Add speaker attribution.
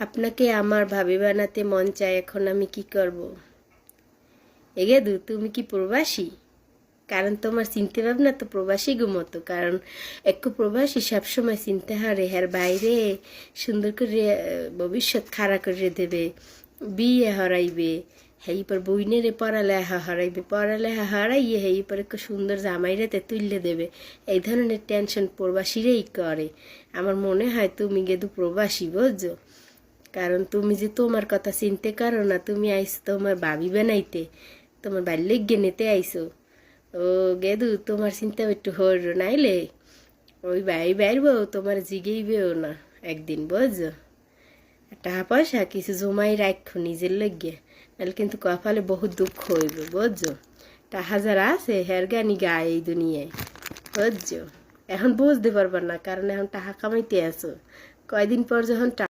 Speaker 1: আপনাকে আমার ভাবি বানাতে মন চায়, এখন আমি কি করব? এগেদু তুমি কি প্রবাসী? কারণ তোমার চিনতে ভাবনা তো প্রবাসী গো মতো, কারণ একটু প্রবাসী সবসময় চিনতে হারে, হের বাইরে সুন্দর করে ভবিষ্যৎ খাড়া করে দেবে, বিয়ে হরাইবে, হেই পর বইনেরে পড়ালেখা হরাইবে, পড়ালেখা হরাইয়ে হেই পর একটু সুন্দর জামাইরাতে তুললে দেবে, এই ধরনের টেনশন প্রবাসীরাই করে। আমার মনে হয় তুমি গেদু প্রবাসী, বুঝছ? কারণ তুমি যে তোমার কথা চিনতে পারো না, তুমি আইসো তোমার ভাবি বানাইতে, তোমার বাল্যে গেনেতে আইসো ও গেদু, তোমার চিন্তা একটু হর নাইলে? ওই বাই বাইরবো তোমার জিগেইবেও না, একদিন বুঝছ? টাকা পয়সা কিছু জমাই রাখো নিজের লগে নাহলে কিন্তু কপালে বহুত দুঃখ হইব, বুঝছ? টাকা যারা আছে, হের গানি গায়ে এই দুনিয়ায়, বুঝছ? এখন বুঝতে পারবার না, কারণ এখন টাকা কামাইতে আছো। কয়দিন পর যখন